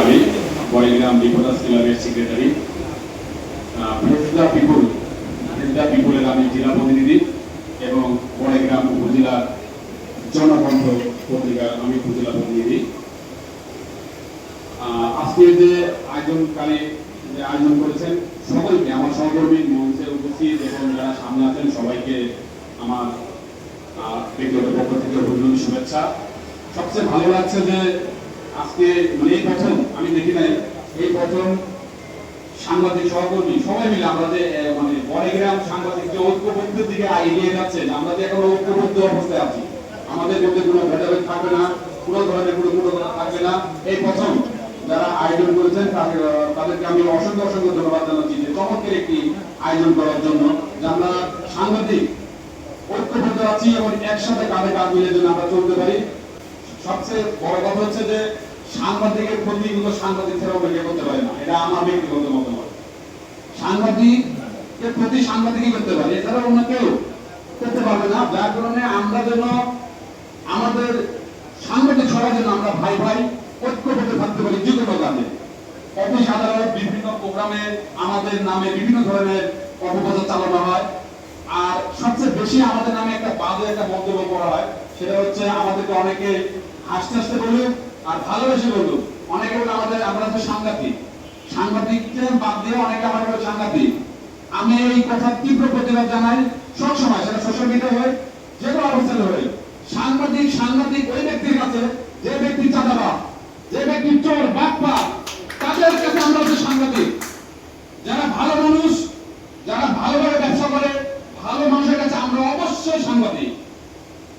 আমি বড়গ্রাম বিপদাস ক্লাবের সেক্রেটারি ফেজদা পিপুল ফেজদা পিপুলের আমি জেলা প্রতিনিধি এবং বড়গ্রাম উপজেলার জনকণ্ঠ পত্রিকার আমি উপজেলা প্রতিনিধি। আহ, আজকে যে আয়োজনকারী যে আয়োজন করেছেন সকলকে আমার সহকর্মী মঞ্চে উপস্থিত এবং যারা সামনে আছেন সবাইকে আমার ব্যক্তিগত পক্ষ থেকে অভিনন্দন শুভেচ্ছা। সবচেয়ে ভালো লাগছে যে আজকে মানে এই প্রথম আমি দেখি নাই। এই প্রথম সাংবাদিক সহকর্মী, সবাই মিলে আমরা যে মানে বড়গ্রাম সাংবাদিক যে ঐক্যবদ্ধের দিকে এগিয়ে যাচ্ছে আমরা যে এখন ঐক্যবদ্ধ অবস্থায় আছি, আমাদের মধ্যে কোনো ভেদাভেদ থাকবে না, কোনো ধরনের কোনো কোনো থাকবে না। এই প্রথম যারা আয়োজন করেছেন তাদেরকে আমি অসংখ্য অসংখ্য ধন্যবাদ জানাচ্ছি যে চমৎকার একটি আয়োজন করার জন্য, যে আমরা সাংবাদিক ঐক্যবদ্ধ আছি এবং একসাথে কাঁধে কাঁধ মিলে যেন আমরা চলতে পারি। সবচেয়ে বড় কথা হচ্ছে যে সাংবাদিকের প্রতি কিন্তু সাংবাদিক ছাড়াও বেরিয়ে করতে পারে না। এটা আমার ব্যক্তিগত মতামত। সাংবাদিকের প্রতি সাংবাদিকই করতে পারে এছাড়া অন্য কেউ করতে পারবে না। যার কারণে আমরা যেন আমাদের সাংবাদিক সবাই যেন আমরা ভাই ভাই ঐক্যবদ্ধ থাকতে পারি যে কোনো কাজে অফিস, আদালত, বিভিন্ন প্রোগ্রামে আমাদের নামে বিভিন্ন ধরনের অপপ্রচার চালানো হয়। আর সবচেয়ে বেশি আমাদের নামে একটা বাজে একটা মন্তব্য করা হয়, সেটা হচ্ছে আমাদেরকে অনেকে হাসতে হাসতে বলুক আর ভালোবেসে বলুক অনেকে বলে আমাদের, আমরা হচ্ছে সাংঘাতিক। সাংবাদিককে বাদ দিয়ে অনেকে আমার বলে সাংঘাতিক। আমি এই কথা তীব্র প্রতিবাদ জানাই সবসময় সেটা সোশ্যাল মিডিয়া হয় যে কোনো অবস্থানে হয় সাংবাদিক সাংবাদিক ওই ব্যক্তির কাছে, যে ব্যক্তি চাঁদাবাদ যে ব্যক্তি চোর বাটপা তাদের কাছে আমরা হচ্ছে সাংবাদিক যারা ভালো মানুষ, যারা ভালোভাবে ব্যবসা করে, ভালো মানুষের কাছে আমরা অবশ্যই সাংবাদিক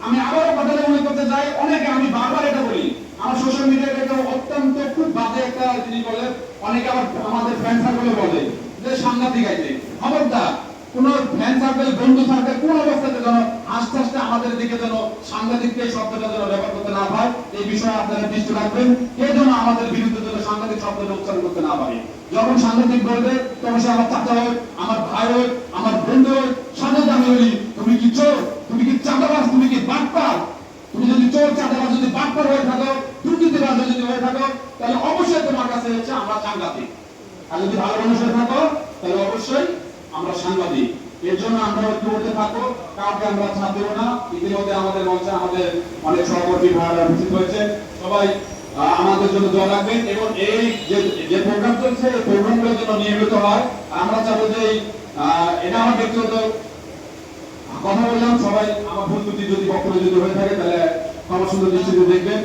আমি আবারও কথাটা মনে করতে চাই, অনেকে আমি বারবার এটা বলি আমার সোশ্যাল মিডিয়াতে একটা অত্যন্ত খুব বাজে একটা জিনিস বলে, অনেকে আবার আমাদের ফ্রেন্ড সার্কেলে বলে, যে সাংঘাতিক আইতে খবরদার, কোন ফ্রেন্ড সার্কেল বন্ধু সার্কেল কোন অবস্থাতে যেন আস্তে আস্তে আমাদের দিকে যেন সাংঘাতিক এই শব্দটা যেন ব্যবহার করতে না হয় এই বিষয়ে আপনারা দৃষ্টি রাখবেন। কে যেন আমাদের বিরুদ্ধে যেন সাংঘাতিক শব্দটা উচ্চারণ করতে না পারে। যখন সাংঘাতিক বলবে, তখন সে আমার চাচা হোক, আমার ভাই হোক, আমার বন্ধু হোক সাথে আমি বলি, তুমি কি চোর? তুমি কি চাঁদাবাজ? তুমি কি চোর বাটপার হয়ে থাকো দুর্নীতিবাজ যদি হয়ে থাকো, তাহলে অবশ্যই তোমার কাছে হচ্ছে আমরা সাংঘাতিক আর যদি ভালো মানুষ হয়ে থাকো, তাহলে অবশ্যই আমরা সাংবাদিক। এর জন্য আমরা ঐক্যবদ্ধ থাকব কাউকে আমরা ছাড় দেবো না। ইতিমধ্যে আমাদের মঞ্চে আমাদের অনেক সহকর্মী ভাইরা উপস্থিত হয়েছে। সবাই আমাদের জন্য দোয়া রাখবেন এবং এই যে প্রোগ্রাম চলছে, এই প্রোগ্রামগুলো যেন নিয়মিত হয়। আমরা চাবো যে এটা আমার ব্যক্তিগত কথা বললাম, সবাই আমার ভুল যদি কখনো যদি হয়ে থাকে ক্ষমা সুন্দর দৃষ্টিতে দেখবেন।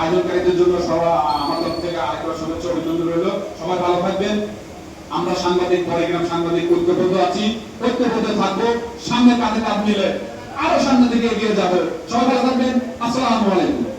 আয়োজনকারীদের জন্য সবাই আমার তরফ থেকে আরেকবার শুভেচ্ছা, অভিনন্দন রইল। সবাই ভালো থাকবেন। আমরা সাংবাদিক পরিগ্রাম সাংবাদিক ঐক্যবদ্ধ আছি। ঐক্যবদ্ধ থাকব, সামনে কাঁধে কাঁধ মিলে আরও সামনে দিকে এগিয়ে যাবে। সবাই ভালো থাকবেন। আসসালামু আলাইকুম।